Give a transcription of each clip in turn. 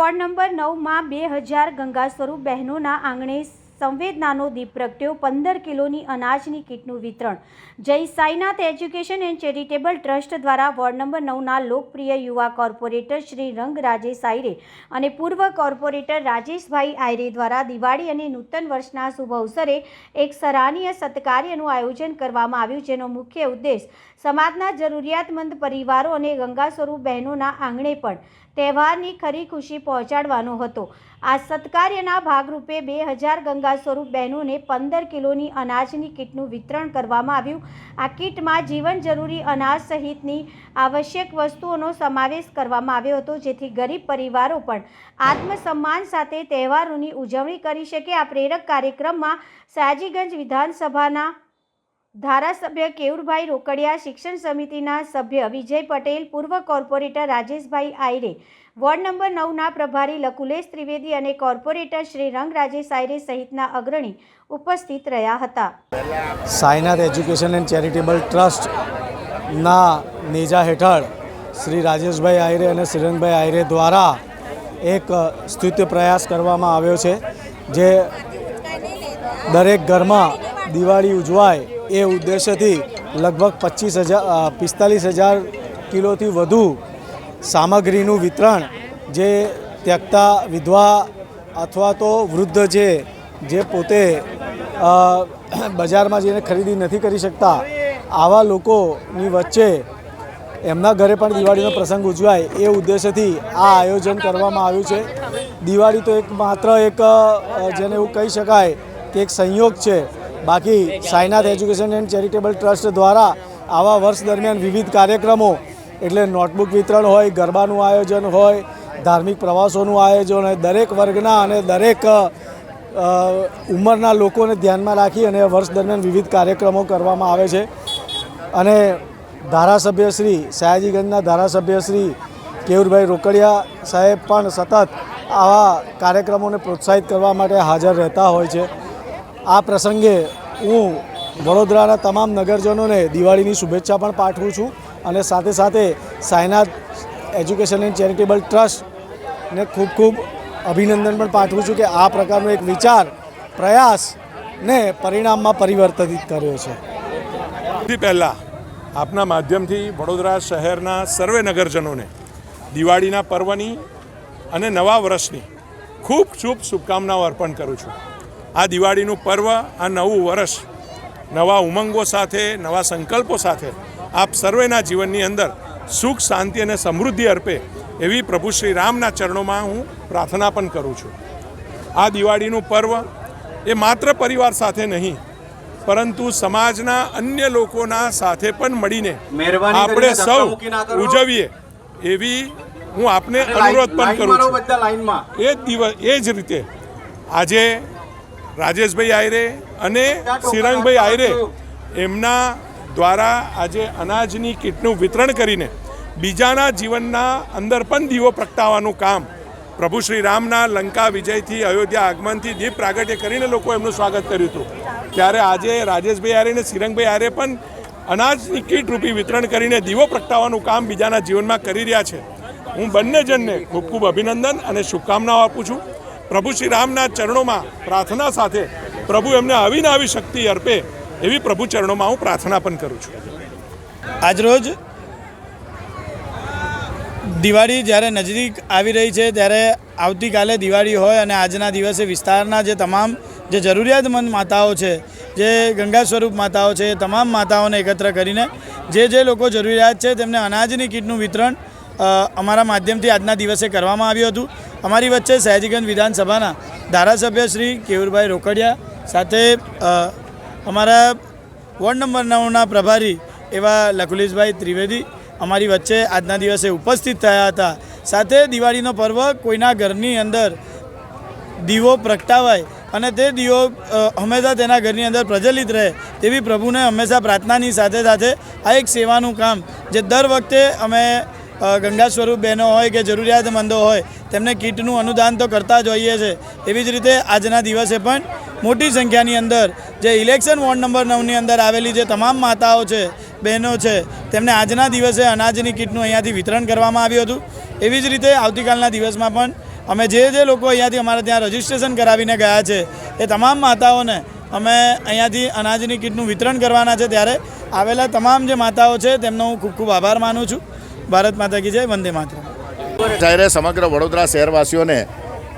Ward number નવમાં બે હજાર ગંગા સ્વરૂપ બહેનોના આંગણે સંવેદનાનો દીપ પ્રગટ્યો. પંદર કિલોની અનાજની કીટનું વિતરણ. Jai Sainath education and charitable trust દ્વારા વોર્ડ નંબર નવના લોકપ્રિય યુવા કોર્પોરેટર શ્રી રંગ સાયરે અને પૂર્વ કોર્પોરેટર રાજેશભાઈ આયરે દ્વારા દિવાળી અને નૂતન વર્ષના શુભ અવસરે એક સરાહનીય સત્કાર્યનું આયોજન કરવામાં આવ્યું, જેનો મુખ્ય ઉદ્દેશ સમાજના જરૂરિયાતમંદ પરિવારો અને ગંગા સ્વરૂપ બહેનોના આંગણે પણ તહેવારની ખરી ખુશી પહોંચાડવાનો હતો. આ સત્કાર્યના ભાગરૂપે બે હજાર ગંગા સ્વરૂપ બહેનોને પંદર કિલોની અનાજની કીટનું વિતરણ કરવામાં આવ્યું. આ કીટમાં જીવન જરૂરી અનાજ સહિતની આવશ્યક વસ્તુઓનો સમાવેશ કરવામાં આવ્યો હતો, જેથી ગરીબ પરિવારો પણ આત્મસન્માન સાથે તહેવારોની ઉજવણી કરી શકે. આ પ્રેરક કાર્યક્રમમાં સાજીગંજ વિધાનસભાના ધારાસભ્ય કેવુરભાઈ રોકડિયા, શિક્ષણ સમિતિના સભ્ય વિજય પટેલ, પૂર્વ corporator Rajeshbhai Ayre, ward number નવના પ્રભારી લકુલેશ ત્રિવેદી અને કોર્પોરેટર શ્રી રંગ રાજેશ આયરે સહિતના અગ્રણી ઉપસ્થિત રહ્યા હતા. સાયનાથ એજ્યુકેશન એન્ડ ચેરિટેબલ ટ્રસ્ટના નેજા હેઠળ શ્રી રાજેશભાઈ આયરે અને શ્રીરંગભાઈ આયરે દ્વારા એક સ્તુત્ય પ્રયાસ કરવામાં આવ્યો છે, જે દરેક ઘરમાં દિવાળી ઉજવાય એ ઉદ્દેશ્યથી લગભગ પચીસ હજાર પિસ્તાલીસ હજાર કિલોથી વધુ સામગ્રીનું વિતરણ જે ત્યક્તા, વિધવા અથવા તો વૃદ્ધ છે જે પોતે બજારમાં જઈને ખરીદી નથી કરી શકતા, આવા લોકોની વચ્ચે એમના ઘરે પણ દિવાળીનો પ્રસંગ ઉજવાય એ ઉદ્દેશ્યથી આ આયોજન કરવામાં આવ્યું છે. દિવાળી તો એક માત્ર એક જેને એવું કહી શકાય કે એક સંયોગ છે. બાકી Sainath education and charitable trust દ્વારા આવા વર્ષ દરમિયાન વિવિધ કાર્યક્રમો, એટલે નોટબુક વિતરણ હોય, ગરબાનું આયોજન હોય, ધાર્મિક પ્રવાસોનું આયોજન હોય, દરેક વર્ગના અને દરેક ઉંમરના લોકોને ધ્યાનમાં રાખી અને વર્ષ દરમિયાન વિવિધ કાર્યક્રમો કરવામાં આવે છે. અને ધારાસભ્ય શ્રી સયાજીગંજના ધારાસભ્ય શ્રી કેવુરભાઈ રોકડિયા સાહેબ પણ સતત આવા કાર્યક્રમોને પ્રોત્સાહિત કરવા માટે હાજર રહેતા હોય છે. આ પ્રસંગે હું વડોદરાના તમામ નગરજનોને દિવાળીની શુભેચ્છા પણ પાઠવું છું અને સાથે સાથે સાયનાથ એજ્યુકેશન એન્ડ ચેરિટેબલ ટ્રસ્ટને ખૂબ ખૂબ અભિનંદન પણ પાઠવું છું કે આ પ્રકારનો એક વિચાર પ્રયાસને પરિણામમાં પરિવર્તિત કર્યો છે. પહેલાં આપના માધ્યમથી વડોદરા શહેરના સર્વે નગરજનોને દિવાળીના પર્વની અને નવા વર્ષની ખૂબ ખૂબ શુભકામનાઓ અર્પણ કરું છું. આ દિવાળીનું પર્વ આ નવું વર્ષ નવા ઉમંગો સાથે નવા સંકલ્પો સાથે આપ સર્વેના જીવનની અંદર સુખ શાંતિ અને સમૃદ્ધિ અર્પે એવી પ્રભુ શ્રી રામના ચરણોમાં હું પ્રાર્થના પણ કરું છું. આ દિવાળીનું પર્વ એ માત્ર પરિવાર સાથે નહીં પરંતુ સમાજના અન્ય લોકોના સાથે પણ મળીને આપણે સૌ. ઉજવીએ એવી હું આપને અનુરોધ પણ કરું છું. એ જ દિવસ એ જ રીતે આજે રાજેશભાઈ આયરે અને શ્રીરંગભાઈ આયરે એમના દ્વારા આજે અનાજની કીટનું વિતરણ કરીને બીજાના જીવનના અંદર પણ દીવો પ્રગટાવવાનું કામ પ્રભુ શ્રી રામના લંકા વિજયથી અયોધ્યા આગમનથી દીપ પ્રાગટ્ય કરીને લોકો એમનું સ્વાગત કર્યું હતું. ત્યારે આજે રાજેશભાઈ આરે અને શ્રીરંગભાઈ આર્ય પણ અનાજની કીટ રૂપી વિતરણ કરીને દીવો પ્રગટાવવાનું કામ બીજાના જીવનમાં કરી રહ્યા છે. હું બંને જણને ખૂબ ખૂબ અભિનંદન અને શુભકામનાઓ આપું છું. પ્રભુ શ્રી રામના ચરણોમાં પ્રાર્થના સાથે પ્રભુ એમને આવીને આવી શક્તિ અર્પે એવી પ્રભુ ચરણોમાં હું પ્રાર્થના પણ કરું છું. આજરોજ દિવાળી જ્યારે નજીક આવી રહી છે ત્યારે આવતીકાલે દિવાળી હોય અને આજના દિવસે વિસ્તારના જે તમામ જે જરૂરિયાતમંદ માતાઓ છે, જે ગંગા સ્વરૂપ માતાઓ છે, એ તમામ માતાઓને એકત્ર કરીને જે જે લોકો જરૂરિયાત છે તેમને અનાજની કીટનું વિતરણ અમારા માધ્યમથી આજના દિવસે કરવામાં આવ્યું હતું. અમારી વચ્ચે સયાજીગંજ વિધાનસભાના ધારાસભ્ય શ્રી કેવુરભાઈ રોકડિયા સાથે અમારા વોર્ડ નંબર નવના પ્રભારી એવા લખુલેશભાઈ ત્રિવેદી અમારી વચ્ચે આજના દિવસે ઉપસ્થિત થયા હતા. સાથે દિવાળીનો પર્વ કોઈના ઘરની અંદર દીવો પ્રગટાવાય અને તે દીવો હંમેશા તેના ઘરની અંદર પ્રજ્વલિત રહે તેવી પ્રભુને હંમેશા પ્રાર્થનાની સાથે સાથે આ એક સેવાનું કામ, જે દર વખતે અમે ગંગા સ્વરૂપ બહેનો હોય કે જરૂરિયાતમંદો હોય તેમને કીટનું અનુદાન તો કરતા જ હોઈએ છે. એવી જ રીતે આજના દિવસે પણ મોટી સંખ્યાની અંદર જે ઇલેક્શન વોર્ડ નંબર નવની અંદર આવેલી જે તમામ માતાઓ છે, બહેનો છે, તેમને આજના દિવસે અનાજની કીટનું અહીંયાથી વિતરણ કરવામાં આવ્યું હતું. એવી જ રીતે આવતીકાલના દિવસમાં પણ અમે જે જે લોકો અહીંયાથી અમારે ત્યાં રજીસ્ટ્રેશન કરાવીને ગયા છે, એ તમામ માતાઓને અમે અહીંયાથી અનાજની કીટનું વિતરણ કરવાના છે. ત્યારે આવેલા તમામ જે માતાઓ છે, તેમનો હું ખૂબ ખૂબ આભાર માનું છું. ભારત માતા કી જય, વંદે માતરમ. જ્યારે સમગ્ર વડોદરા શહેરવાસીઓને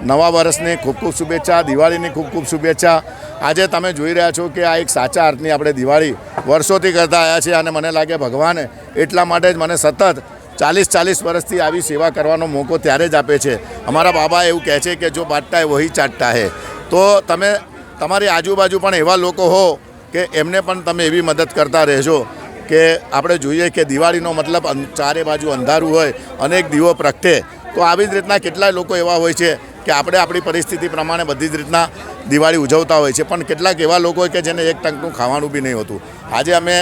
નવા વર્ષની ખૂબ ખૂબ શુભેચ્છા, દિવાળીની ખૂબ ખૂબ શુભેચ્છા. આજે તમે જોઈ રહ્યા છો કે આ એક સાચા અર્થની આપણે દિવાળી વર્ષોથી કરતા આવ્યા છીએ અને મને લાગે ભગવાન એટલા માટે જ મને સતત ચાલીસ ચાલીસ વર્ષથી આવી સેવા કરવાનો મોકો ત્યારે જ આપે છે. અમારા બાબા એવું કહે છે કે જો બાટતા હે વહી ચાટતા હે. તો તમે તમારી આજુબાજુ પણ એવા લોકો હો કે એમને પણ તમે એવી મદદ કરતા રહેજો. કે આપણે જોઈએ કે દિવાળીનો મતલબ ચારે બાજુ અંધારું હોય, અનેક દીવો પ્રગટે, તો આવી જ રીતના કેટલાય લોકો એવા હોય છે કે આપણે આપણી પરિસ્થિતિ પ્રમાણે બધી જ રીતના દિવાળી ઉજવતા હોય છે. પણ કેટલાક એવા લોકો કે જેને એક ટંકનું ખાવાનું બી નહીં હોતું. આજે અમે,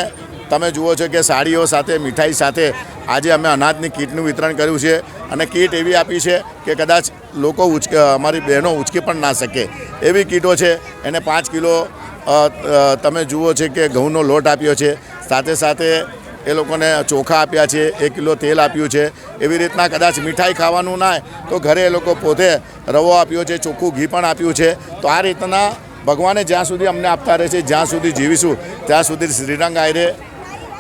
તમે જુઓ છો કે સાડીઓ સાથે, મીઠાઈ સાથે, આજે અમે અનાજની કીટનું વિતરણ કર્યું છે અને કીટ એવી આપી છે કે કદાચ લોકો ઉચકે અમારી બહેનો ઉચકી પણ ના શકે. એવી કીટો છે, એને પાંચ કિલો તમે જુઓ છે કે ઘઉંનો લોટ આપ્યો છે. સાથે સાથે એ લોકોને ચોખા આપ્યા છે, એક કિલો તેલ આપ્યું છે. એવી રીતના કદાચ મીઠાઈ ખાવાનું ના તો ઘરે એ લોકો પોતે રવો આપ્યો છે, ચોખ્ખું ઘી પણ આપ્યું છે. તો આ રીતના ભગવાને જ્યાં સુધી અમને આપતા રહે છે, જ્યાં સુધી જીવીશું, ત્યાં સુધી શ્રીરંગ આયરે,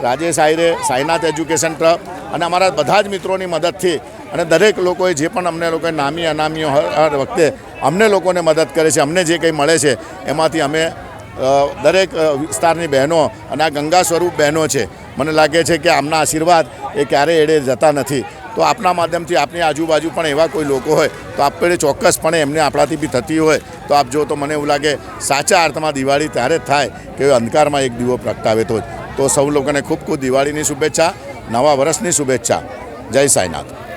રાજેશ આયરે, સાઈનાથ એજ્યુકેશન ક્લબ અને અમારા બધા જ મિત્રોની મદદથી અને દરેક લોકોએ જે પણ અમને લોકોએ નામી અનામીઓ હર વખતે અમને લોકોને મદદ કરે છે, અમને જે કંઈ મળે છે, એમાંથી અમે દરેક વિસ્તારની બહેનો અને આ ગંગા સ્વરૂપ બહેનો છે. મને લાગે છે કે આમના આશીર્વાદ એ ક્યારેય એડે જતા નથી. તો આપના માધ્યમથી આપની આજુબાજુ પણ એવા કોઈ લોકો હોય, તો આપણે ચોક્કસપણે એમને આપણાથી બી થતી હોય, તો આપ જો તો મને એવું લાગે સાચા અર્થમાં દિવાળી ત્યારે જ થાય કે અંધકારમાં એક દીવો પ્રગટાવે તો તો સૌ લોકોને ખૂબ ખૂબ દિવાળીની શુભેચ્છા, નવા વર્ષની શુભેચ્છા. જય સાંઈનાથ.